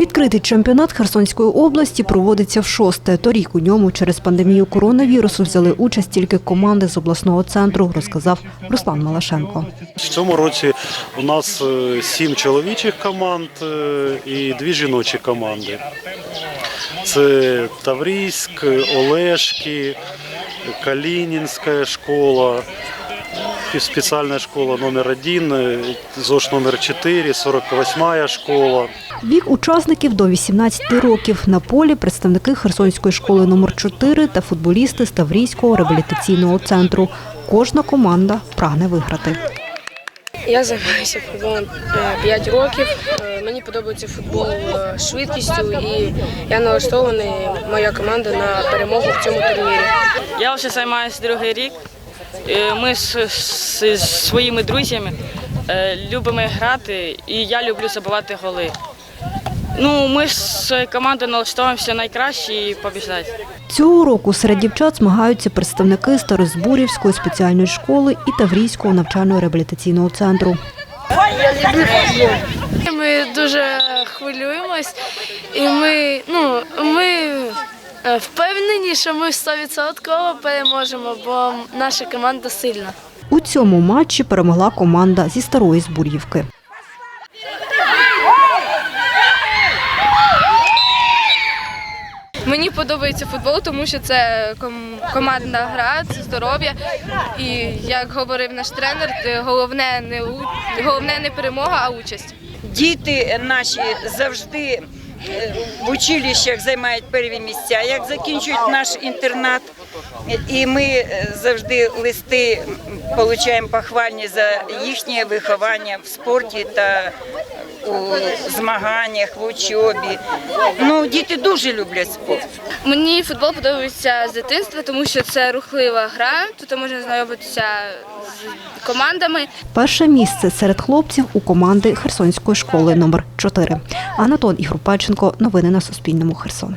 Відкритий чемпіонат Херсонської області проводиться в шосте. Торік у ньому через пандемію коронавірусу взяли участь тільки команди з обласного центру, розказав Руслан Малашенко. В цьому році у нас е, сім чоловічих команд е, і дві жіночі команди. Це Таврійськ, Олешки, Калінінська школа, спеціальна школа номер 1 ЗОЖ номер 4, 48 школа. Вік учасників до 18 років. На полі представники Херсонської школи номер 4 та футболісти Ставрійського реабілітаційного центру. Кожна команда прагне виграти. Я займаюся футболом 5 років. Е, Мені подобається футбол е, швидкістю і я налаштований, моя команда на перемогу в цьому турнірі. Я вже займаюся другий рік. Е, Ми з, з- з своїми друзями е, любимо грати, і я люблю забивати голи. Ну, ми з командою налаштовуємося найкраще і побіждати. Цього року серед дівчат змагаються представники Старозбурівської спеціальної школи і Таврійського навчально-реабілітаційного центру. Ми дуже хвилюємось, і ми, ну, ми впевнені, що ми 100% переможемо, бо наша команда сильна. У цьому матчі перемогла команда зі Старої Збур'ївки. Мені подобається футбол, тому що це командна гра, це здоров'я. І як говорив наш тренер, головне не головне не перемога, а участь. Діти наші завжди е, в училищах займають перві місця. Як закінчують наш інтернат, і ми е, завжди листи отримуємо похвальні за їхнє виховання в спорті та у змаганнях, в учобі. Ну, діти дуже люблять спорт. Мені футбол подобається з дитинства, тому що це рухлива гра. Тут можна знайомитися з командами. Перше місце серед хлопців у команди Херсонської школи номер 4 Анатон Ігрупаченко. Новини на Суспільному. Херсон.